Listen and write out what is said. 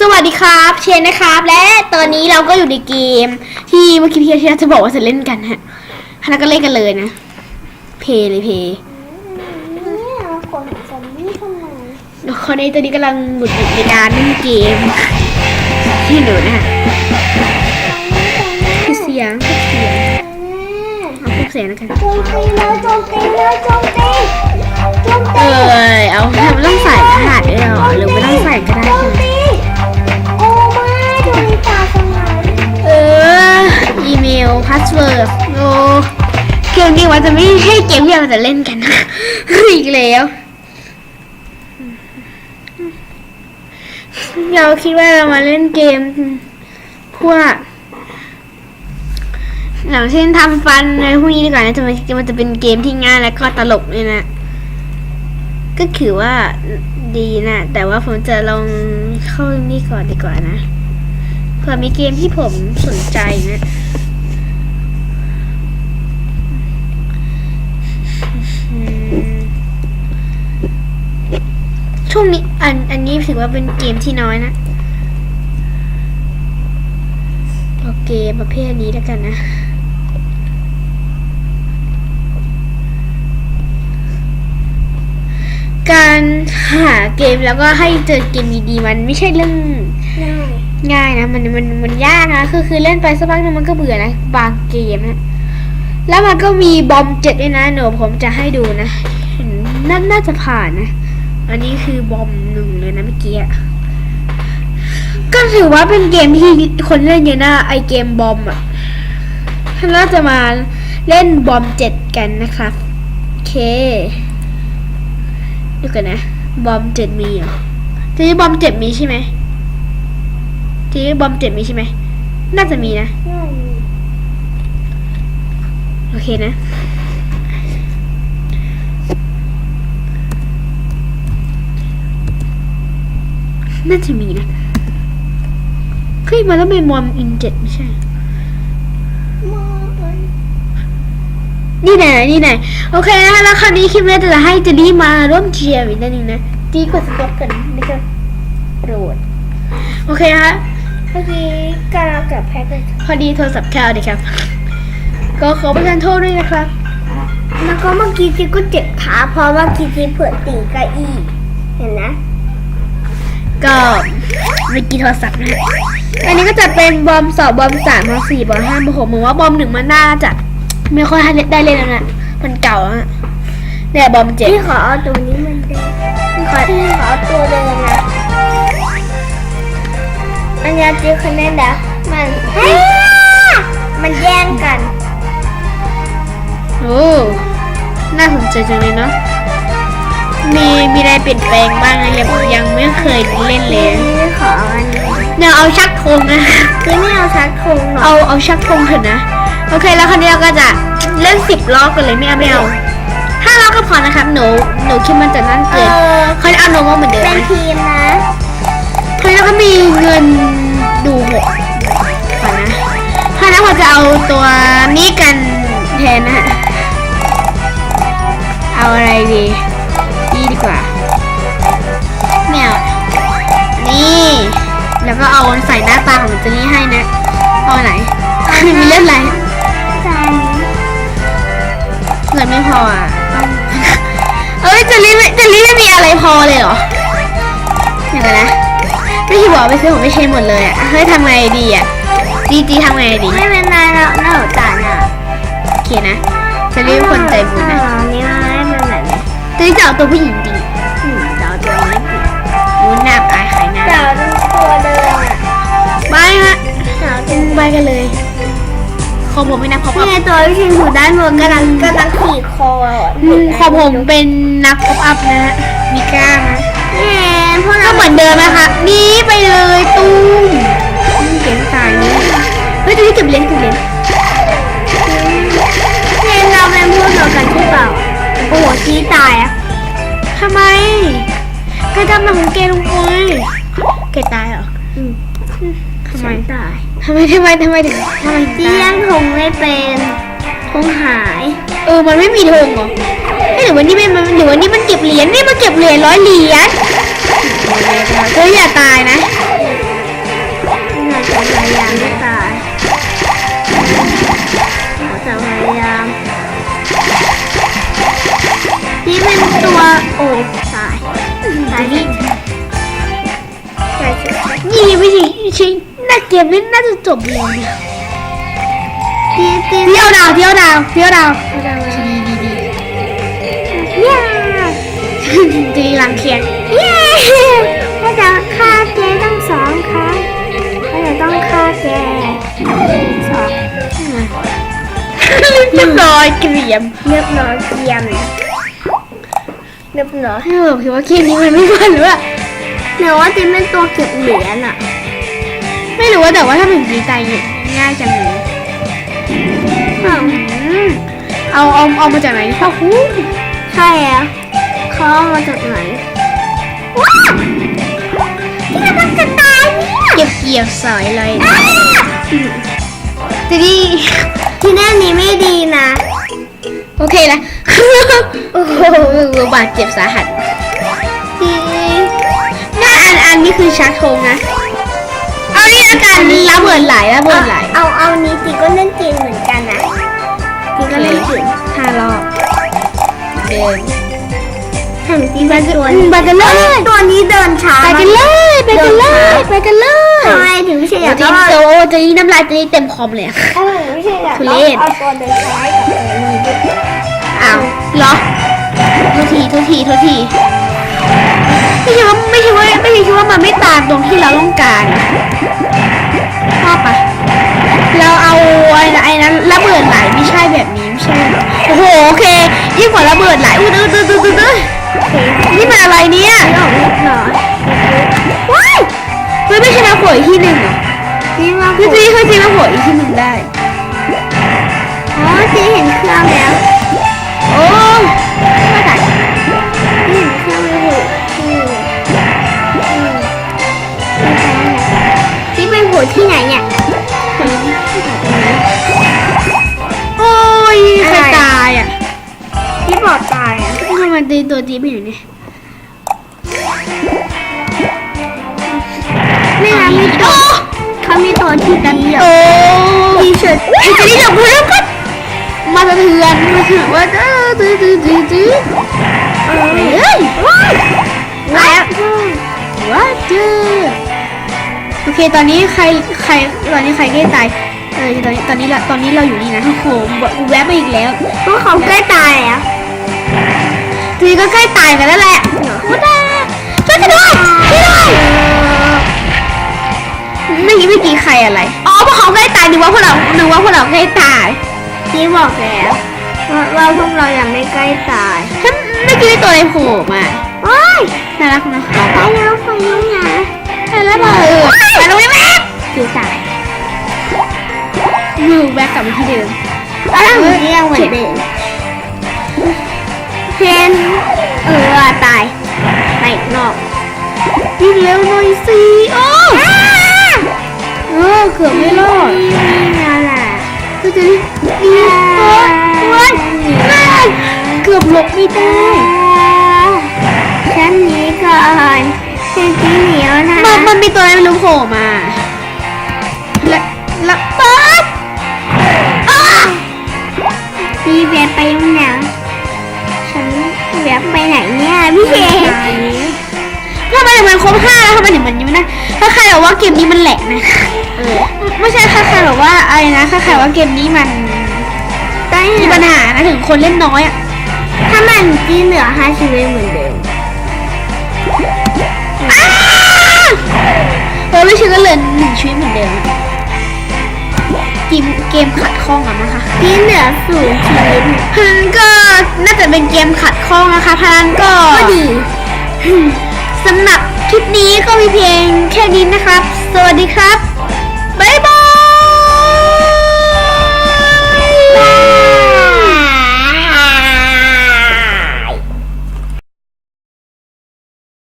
สวัสดีครับ เชนนะครับ และตอนนี้เราก็อยู่ในเกม ที่เมื่อกี้พี่เชียจะบอกว่าจะเล่นกันฮะแล้วก็เล่นกันเลยนะ เพย์เลยเพย์เนี่ยขนซอมบี้ทำไมคนในตัวนี้กำลังหมุนหงิดในการเล่นเกมที่หนูนะฮะคือเสียงคือเสียงเอาพวกเสียงแล้วกันโจมตีเลยโจมตีเลยโจมตีโจมเอตีอเอาทำต้องใส่รหัสด้วยเหรอหรือไม่ต้องใส่ก็ได้โจมใช่ไหม ออีเมลพาสเวิร์ดโอ้เกมนี้ว่าจะไม่ให้เกมที่เราจะเล่นกันอีกแล้วเราคิดว่าเรามาเล่นเกม พวกอย่างเช่นทำฟันในพวกนี้ดีกว่านะจะมันมันจะเป็นเกมที่ง่ายและก็ตลกเลยนะ ก็คือว่าดีนะ แต่ว่าผมจะลองเข้านี่ก่อนดีกว่านะ เผื่อมีเกมที่ผมสนใจนะอืมช่วงนี้อันอันนี้ถือว่าเป็นเกมที่น้อยนะเอาเกมประเภทนี้แล้วกันนะ การหาเกมแล้วก็ให้เจอเกมดีๆมันไม่ใช่เรื่องง่าย ง่ายนะมันมันมันยากนะคือคือเล่นไปสักพักนึงมันก็เบื่อนะบางเกมนะแล้วมันก็มีบอมเจ็ดด้วยนะหนูผมจะให้ดูนะน่าน่าจะผ่านนะ อันนี้คือบอมหนึ่งเลยนะเมื่อกี้ก็ถือว่าเป็นเกมที่คนเล่นเยอะนะไอเกมบอมอะน่าจะมาเล่นบอมเจ็ดกันนะครับโอเคดูกันนะ บอมเจ็ดมีเหรอทีนี้บอมเจ็ดมีใช่ไหม ทีนี้บอมเจ็ดมีใช่ไหม น่าจะมีนะง่ายโอเคนะ น่าจะมีนะเฮ้ยมาแล้วเป็นบอมอินเจ็ดไม่ใช่มากเลยนี่ไหนนี่ไหนโอเคนะแล้วคราวนี้คลิปนี้จะให้เจนนี่มาร่วมเชียร์อีกนิดนึงนะ ดีกว่าสต็อปกันนะครับโปรดโอเคนะคะ เมื่อกี้การเอากับแพ็คเลยพอดีโทรศัพท์เข้าดีครับ ก็ขอประทานโทษด้วยนะครับ แล้วก็เมื่อกี้จีก็เจ็บขาเพราะว่ากี้จีเผื่อตีเก้าอี้เห็นนะ ก็เมื่อกี้โทรศัพท์นะฮะอันนี้ก็จะเป็นบอมสองบอมสามบอมสี่บอมห้าบอมหกผมว่าบอมหนึ่งมันน่าจะไม่ค่อยให้เล่นได้เล่นแล้วนะมันเก่าแล้วอะเนี่ยบอมเจ็ดพี่ขอเอาตัวนี้มันเดิมพี่ขอพี่ขอเอาตัวเดิมนะ อันนี้จีคะแนนแล้วมันมันแย่งกัน โอ้ น่าสนใจจังเลยเนาะ มีมีอะไรเปลี่ยนแปลงบ้างนะยังยังไม่เคยเล่นเลยนี่ขออันนี้เนี่ยเอาชักธงนะคือไม่เอาชักธงหรอกเอาเอาชักธงเถอะนะ โอเคแล้วคราวนี้เราก็จะเล่นสิบรอบกันเลยไม่เอาไม่เอาห้ารอบก็พอนะครับหนูหนูคิดมันจะนั่นเอเกินอเขาจะเอาลงว่าเหมือนเดิม เป็นนะทีมนะคราวนี้เราก็มีเงิน ดูหกก่อนนะครานี้ผมจะเอาตัวนี้กันแทนนะเอาอะไรดีนี่ดีกว่าไม่เอานี่แล้วก็เอาใส่หน้าตาของเจนนี่ให้นะเอาไหนมีเล่นอะไรเงินไม่พออะเอ้ยเจลลี่เจลลี่ไม่มีอะไรพอเลยเหรอเดี๋ยวกันนะ ไม่ที่บอกไปซื้อของไม่ใช่หมดเลยอะเฮ้ยทำไงดีอะจีจีทำไงดีไม่เป็นไรแล้วหน้าหัวจานอะโอเคนะเจลลี่เป็นคนใจบุญนะอ๋อนี่มันไม่เป็นแบบนี้เจลลี่จะเอาตัวผู้หญิงดีอืมเดี๋ยวตัวนี้ผิดรู้หน้าอายขายหน้าเดี๋ยวตัวเดิมอะไปฮะเดี๋ยวตัวไปกันเลยคอผมไม่นับพอนี่ไงตัวที่ชิงอยู่ด้านบนกำลังกำลังขี่คออะคอผมเป็นนักพอปอัพนะฮะมีกล้ามนะ นี่พวกก็เราเหมือนเดิมนะคะหนี่ไปเลยตุ้มเก็บตายนี่เฮ้ยตัวนี้เก็บเหรียญเก็บเหรียญนี่เราเป็นพวกเดียวกันใช่เปล่าโอ้โหชี้ตายอะทำไมใครทำมาของเกลงไปเกตายเหรออืมทำไมตายทำไมทำไมทำไมถึงทำไมถึงเลี้ยตายงธงไม่เป็นธงหาย เออมันไม่มีธงเหรอเอ้ยหรือวันนี้มันหรือวันนี้มันเก็บเหรียญนี่มันเก็บเหรียญร้อยเหรียญ เฮ้ยอย่าตายนะเราจะพยายามไม่ตายเราจะพยายามนี่เป็นตัวโอบตายตายนี่ไม่ใช่ชิงน่าเกมนี้น่าจะจบเลยเนี่ยเที่ยวดาวเที่ยวดาวเที่ยวดาวดีดีดีดีหลังเคียง เรียบร้อยเกรียมเรียบร้อยเกียมเรียบร้อยให้เราคิดว่าเกมนี้มันไม่มันหรือว่าเดี๋ยวว่าเจ๊เป็นตัวเก็บเหรียญอะไม่รู้ว่าแต่ว่าถ้าเป็นดีใจเนี่ยง่ายจังเลยอ้าวอืมเอาเอาเอามาจากไหนพ่อครูใช่อะเขาเอามาจากไหนว้าวที่มันจะตายเนี่ยเก็บเกี่ยวสายอะไร จะดีที่แน่นี้ไม่ดีนะ โอเคแล้วโอ้โหบาดเจ็บสาหัสที่หน้าอันอันนี้คือชักธงนะ เอานี่อาการระเบิดไหลระเบิดไหลเอาเอานี้จีก็เล่นจีนเหมือนกันนะจีก็เล่นจีนห้ารอบเดิน ทำจีเป็นตัวไปกันเลย ตัวนี้เดินช้าไปกันเลย ไปกันเลย ไปกันเลยทำไมถึงไม่ใช่อเดี๋ยย่าวงทีนั้นมโซจะนี้น้ำลายจะนี้เต็มคอมเลยอะทำไมถึงไม่ใช่อย่างทุนั้นเรศเอาตัวเดินช้ากับตัวนี้ดิอ้าวเหรอโทษทีโทษทีโทษทีไม่ใช่ว่าไม่ใช่ว่าไม่ใช่ว่ามันไม่ตามตรงที่เราต้องการชอบปะเราเอาไอ้นะไอ้นั้นระเบิดไหลไม่ใช่แบบนี้ไม่ใช่เหรอโอ้โหโอเคยิ่งกว่าระเบิดไหลอุ้ยดื้อดื้อดื้อดื้อดื้อ นี่มันอะไรเนี่ยหน่อยนิดหน่อยว้ายเฮ้ยไม่ใช่มาโผล่อีกที่หนึ่งเหรอนี่มาคือจีคือจีมาโผล่อีกที่หนึ่งได้อ๋อจีเห็นเครื่องแล้ว โอ้ไม่ได้จีเห็นเครื่องแล้วอืมอืมจีไปโผล่ที่ไหนเนี่ยโอ้ยใครตายอะที่บอกตาย อะทำไมตีตัวจีไปอยู่เนี่ยไม่นะมีตัวเขามีตัวที่กันเดียวโอ้ทีเชิร์ตไอ้จะได้จับเพื่อนกันมาสะเทือนมาถือว่าเออตื้อตื้อตื้อตื้อเออเฮ้ยแล้วว่าเจอโอเคตอนนี้ใครใครตอนนี้ใครใกล้ตายเออตอนนี้ตอนนี้ละตอนนี้เราอยู่นี่นะโอ้โหแวบมาอีกแล้วพวกเขาใกล้ตายอะทีนี้ ก็ใกล้ตายกันแล้วแหละว้าช่วยกันด้วยช่วยด้วยไม่กี้ไม่กี้ใครอะไร อ๋อพวกเขาใกล้ตายนึกว่าพวกเรานึกว่าพวกเราใกล้ตายจีบอกแล้วว่าว่าพวกเรายังไม่ใกล้ตายถ้าไม่กี้ตัวอะไรโผล่มาโอ้ยน่ารักนะไปแล้วไปแล้วนะน่ารักมากเออไปตรงนี้แม่คือตายมือแบกกลับมาที่เดิมอ้าวเรียกเหมือนเดิม เพนเออตายไปนอกวิ่งเร็วหน่อยสิโอ้เออเกือบไม่รอดนั่นแหละก็จะได้ดีโอ้ยว้ายว้เกือบหลบไม่ได้ฉันหนีก่อนฉันจีเหนียวนะมันมันมีตัวอะไรไม่รู้โผล่มา ทำไมถึงมันยังไม่ได้ถ้าใครบอกว่าเกมนี้มันแหลกนะเออไม่ใช่ค่ะใครบอกว่าอะไรนะถ้าใครว่าเกมนี้มันได้มีปัญหานะถึงคนเล่นน้อยอะถ้ามันจีเหลือห้าชีวิตเหมือนเดิมเออไม่ใช่ก็เหลือหนึ่งชีวิตเหมือนเดิมอะเกมเกมขัดข้องอะนะคะจีเหลือศูนย์ชีวิตพนันก็น่าจะเป็นเกมขัดข้องนะคะพนันก็ก็ดีสำหรับ คลิปนี้ก็มีเพียงแค่นี้นะครับ สวัสดีครับ